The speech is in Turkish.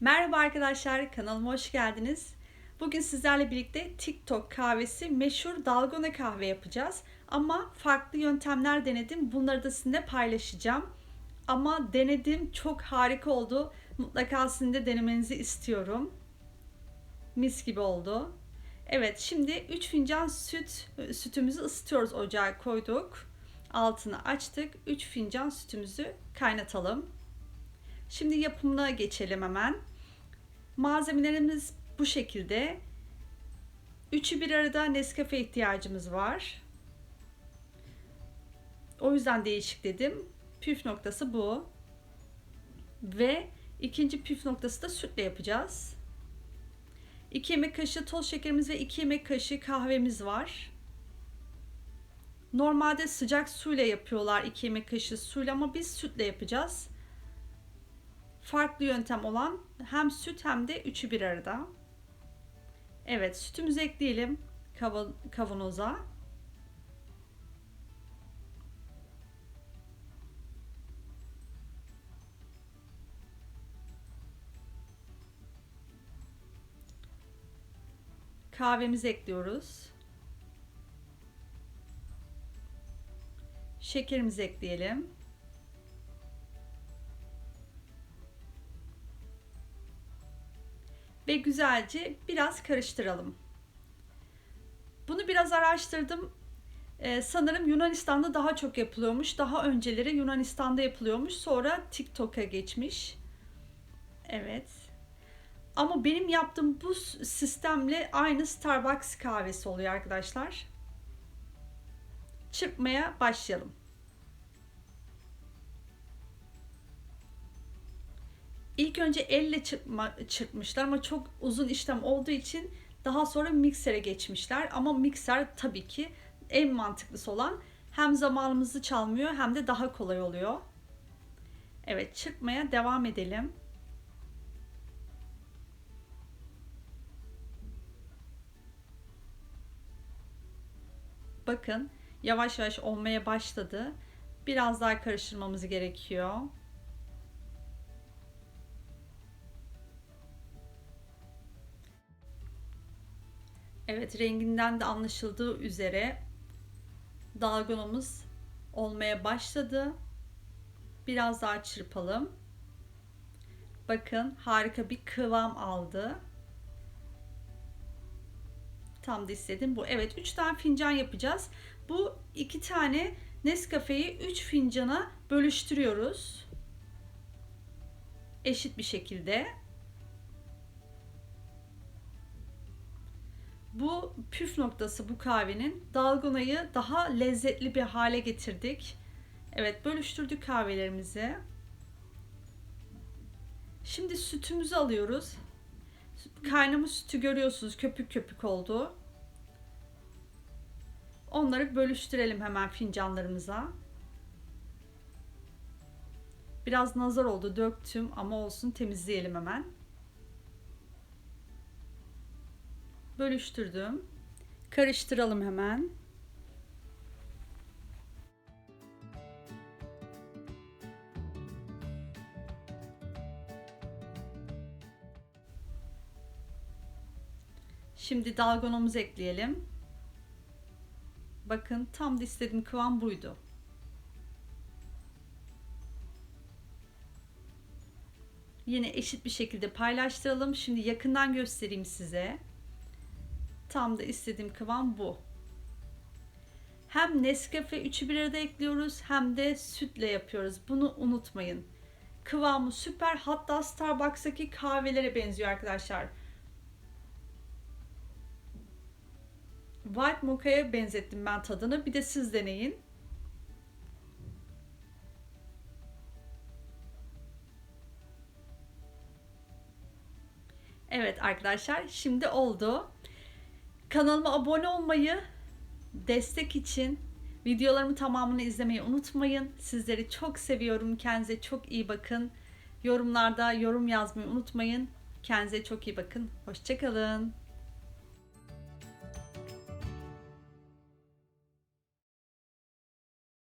Merhaba arkadaşlar, kanalıma hoş geldiniz. Bugün sizlerle birlikte TikTok kahvesi meşhur dalgona kahve yapacağız. Ama farklı yöntemler denedim. Bunları da sizinle paylaşacağım. Ama denedim, çok harika oldu. Mutlaka sizin de denemenizi istiyorum. Mis gibi oldu. Evet, şimdi 3 fincan süt sütümüzü ısıtıyoruz ocağa koyduk. Altını açtık. 3 fincan sütümüzü kaynatalım. Şimdi yapımına geçelim hemen. Malzemelerimiz bu şekilde. Üçü bir arada Nescafe ihtiyacımız var. O yüzden değişik dedim. Püf noktası bu. Ve ikinci püf noktası da sütle yapacağız. 2 yemek kaşığı toz şekerimiz ve 2 yemek kaşığı kahvemiz var. Normalde sıcak suyla yapıyorlar 2 yemek kaşığı suyla ama biz sütle yapacağız farklı yöntem olan hem süt hem de üçü bir arada. Evet sütümüzü ekleyelim kavanoza. Kahvemizi ekliyoruz. Şekerimizi ekleyelim. Ve güzelce biraz karıştıralım. Bunu biraz araştırdım. Ee, sanırım Yunanistan'da daha çok yapılıyormuş. Daha önceleri Yunanistan'da yapılıyormuş. Sonra TikTok'a geçmiş. Evet. Ama benim yaptığım bu sistemle aynı Starbucks kahvesi oluyor arkadaşlar. Çırpmaya başlayalım. İlk önce elle çırpma, çırpmışlar ama çok uzun işlem olduğu için daha sonra miksere geçmişler. Ama mikser tabii ki en mantıklısı olan hem zamanımızı çalmıyor hem de daha kolay oluyor. Evet çırpmaya devam edelim. Bakın yavaş yavaş olmaya başladı. Biraz daha karıştırmamız gerekiyor. Evet renginden de anlaşıldığı üzere dalgamız olmaya başladı. Biraz daha çırpalım. Bakın harika bir kıvam aldı. Tam da istedim bu. Evet 3 tane fincan yapacağız. Bu 2 tane Nescafe'yi 3 fincana bölüştürüyoruz. Eşit bir şekilde. Bu püf noktası bu kahvenin. Dalgonayı daha lezzetli bir hale getirdik. Evet bölüştürdük kahvelerimizi. Şimdi sütümüzü alıyoruz. Kaynamış sütü görüyorsunuz köpük köpük oldu. Onları bölüştürelim hemen fincanlarımıza. Biraz nazar oldu döktüm ama olsun temizleyelim hemen. Bölüştürdüm. Karıştıralım hemen. Şimdi dalgonumuzu ekleyelim. Bakın tam da istediğim kıvam buydu. Yine eşit bir şekilde paylaştıralım. Şimdi yakından göstereyim size. Tam da istediğim kıvam bu. Hem Nescafe 3'ü bir arada ekliyoruz hem de sütle yapıyoruz. Bunu unutmayın. Kıvamı süper. Hatta Starbucks'taki kahvelere benziyor arkadaşlar. White Mocha'ya benzettim ben tadını. Bir de siz deneyin. Evet arkadaşlar şimdi oldu. Kanalıma abone olmayı, destek için videolarımı tamamını izlemeyi unutmayın. Sizleri çok seviyorum. Kendinize çok iyi bakın. Yorumlarda yorum yazmayı unutmayın. Kendinize çok iyi bakın. Hoşçakalın.